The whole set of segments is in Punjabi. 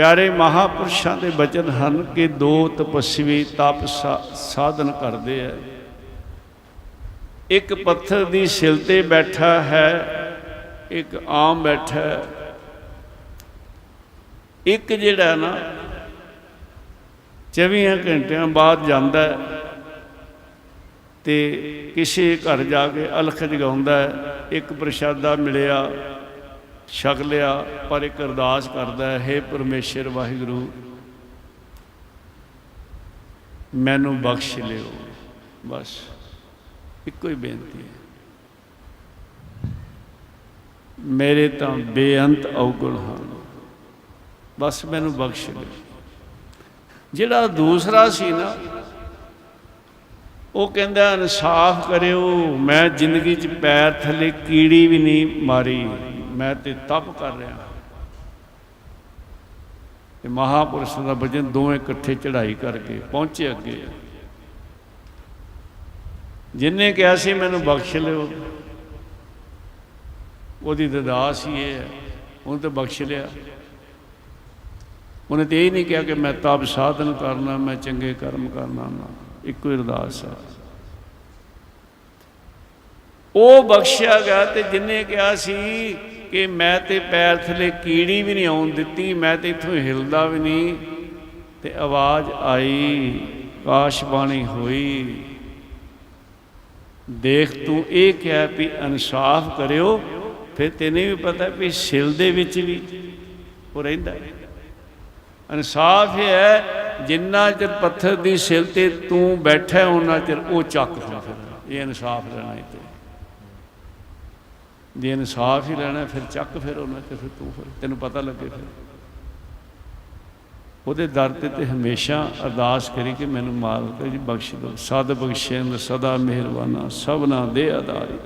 ਪਿਆਰੇ ਮਹਾਪੁਰਸ਼ਾਂ ਦੇ ਬਚਨ ਹਨ ਕਿ ਦੋ ਤਪਸਵੀ ਤਪ ਸਾ- ਸਾਧਨ ਕਰਦੇ ਆ। ਇੱਕ ਪੱਥਰ ਦੀ ਸਿਲ ਤੇ ਬੈਠਾ ਹੈ, ਇੱਕ ਆਮ ਬੈਠਾ ਹੈ। ਇੱਕ ਜਿਹੜਾ ਨਾ 24 ਘੰਟਿਆਂ ਬਾਅਦ ਜਾਂਦਾ ਹੈ ਤੇ ਕਿਸੇ ਘਰ ਜਾ ਕੇ ਅਲਖ ਜਗਾਉਂਦਾ ਹੈ, ਇੱਕ ਪ੍ਰਸ਼ਾਦਾ ਮਿਲਿਆ ਛਕ ਲਿਆ, ਪਰ ਇੱਕ ਅਰਦਾਸ ਕਰਦਾ ਹੈ हे ਪਰਮੇਸ਼ਰ ਵਾਹਿਗੁਰੂ, ਮੈਨੂੰ ਬਖਸ਼ ਲਿਓ। ਬਸ, ਇੱਕੋ ਹੀ ਬੇਨਤੀ ਹੈ। ਮੇਰੇ ਤਾਂ ਬੇਅੰਤ ਔਗੁਣ ਹਨ। ਬਸ ਮੈਨੂੰ ਬਖਸ਼ ਲਿਓ ਜਿਹੜਾ ਦੂਸਰਾ ਸੀ ਨਾ, ਉਹ ਕਹਿੰਦਾ, ਇਨਸਾਫ ਕਰਿਓ, ਮੈਂ ਜ਼ਿੰਦਗੀ 'ਚ ਪੈਰ ਥੱਲੇ ਕੀੜੀ ਵੀ ਨਹੀਂ ਮਾਰੀ। ਮੈਂ ਤੇ ਤਪ ਕਰ ਰਿਹਾ ਤੇ ਮਹਾਪੁਰਸ਼ ਦਾ ਵਜਨ ਦੋਵੇਂ ਇਕੱਠੇ ਚੜ੍ਹਾਈ ਕਰਕੇ ਪਹੁੰਚੇ ਅੱਗੇ। ਜਿਨਨੇ ਕਿਹਾ ਸੀ ਮੈਨੂੰ ਬਖਸ਼ ਲਿਓ। ਉਹਦੀ ਦਦਾਸ ਹੀ ਇਹ ਹੈ। ਉਹਨੇ ਤਾਂ ਬਖਸ਼ ਲਿਆ। ਉਹਨੇ ਤੇ ਇਹ ਨਹੀਂ ਕਿਹਾ ਕਿ ਮੈਂ ਤਪ ਸਾਧਨ ਕਰਨਾ, ਮੈਂ ਚੰਗੇ ਕਰਮ ਕਰਨਾ, ਨਾ। ਇੱਕੋ ਹੀ ਅਰਦਾਸ ਹੈ। ਉਹ ਬਖਸ਼ਿਆ ਗਿਆ ਤੇ ਜਿਨੇ ਕਿਹਾ ਸੀ ਕਿ ਮੈਂ ਤੇ ਪੈਰ ਥਲੇ ਕੀੜੀ ਵੀ ਨਹੀਂ ਆਉਣ ਦਿੱਤੀ, ਮੈਂ ਤੇ ਇਥੋਂ ਹਿਲਦਾ ਵੀ ਨਹੀਂ ਤੇ ਆਵਾਜ਼ ਆਈ ਕਾਸ਼ ਬਾਣੀ ਹੋਈ। ਦੇਖ ਤੂੰ ਇਹ ਕਿਹਾ ਵੀ ਇਨਸਾਫ ਕਰਿਓ, ਫਿਰ ਤੈਨੂੰ ਵੀ ਪਤਾ ਵੀ ਸਿਲ ਦੇ ਵਿੱਚ ਵੀ ਉਹ ਰਹਿੰਦਾ। ਇਨਸਾਫ ਇਹ ਹੈ, ਜਿੰਨਾ ਚਿਰ ਪੱਥਰ ਦੀ ਸਿਲ ਤੇ ਤੂੰ ਬੈਠਾ ਉਹਨਾਂ ਚਿਰ ਉਹ ਚੱਕ ਫਿਰ ਇਹ ਇਨਸਾਫ ਲੈਣਾ ਹੈ। ਜੇ ਇਨਸਾਫ ਹੀ ਲੈਣਾ, ਫਿਰ ਚੱਕ ਫਿਰ ਉਹਨਾਂ ਤੇ ਫਿਰ ਤੂੰ ਫਿਰ, ਤੈਨੂੰ ਪਤਾ ਲੱਗੇ ਫਿਰ। ਉਹਦੇ ਦਰ ਤੇ ਤੇ ਹਮੇਸ਼ਾ ਅਰਦਾਸ ਕਰੀ ਕਿ ਮੈਨੂੰ ਮਾਲਕ ਜੀ ਬਖਸ਼ ਦਿਓ ਸਦ ਬਖਸ਼ੇਂਦ, ਸਦਾ ਮਿਹਰਬਾਨਾ, ਸਭਨਾ ਦੇ ਆਧਾਰੀ।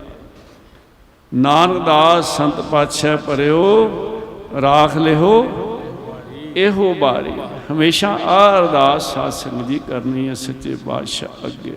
ਨਾਨਕ ਦਾਸ, ਸੰਤ ਪਾਤਸ਼ਾਹ ਭਰਿਓ, ਰਾਖ ਲਿਓ ਇਹੋ ਬਾਰੀ ਹਮੇਸ਼ਾ ਆ ਅਰਦਾਸ ਸਾਧ ਸੰਗਤ ਜੀ ਕਰਨੀ ਹੈ ਸੱਚੇ ਪਾਤਸ਼ਾਹ ਅੱਗੇ।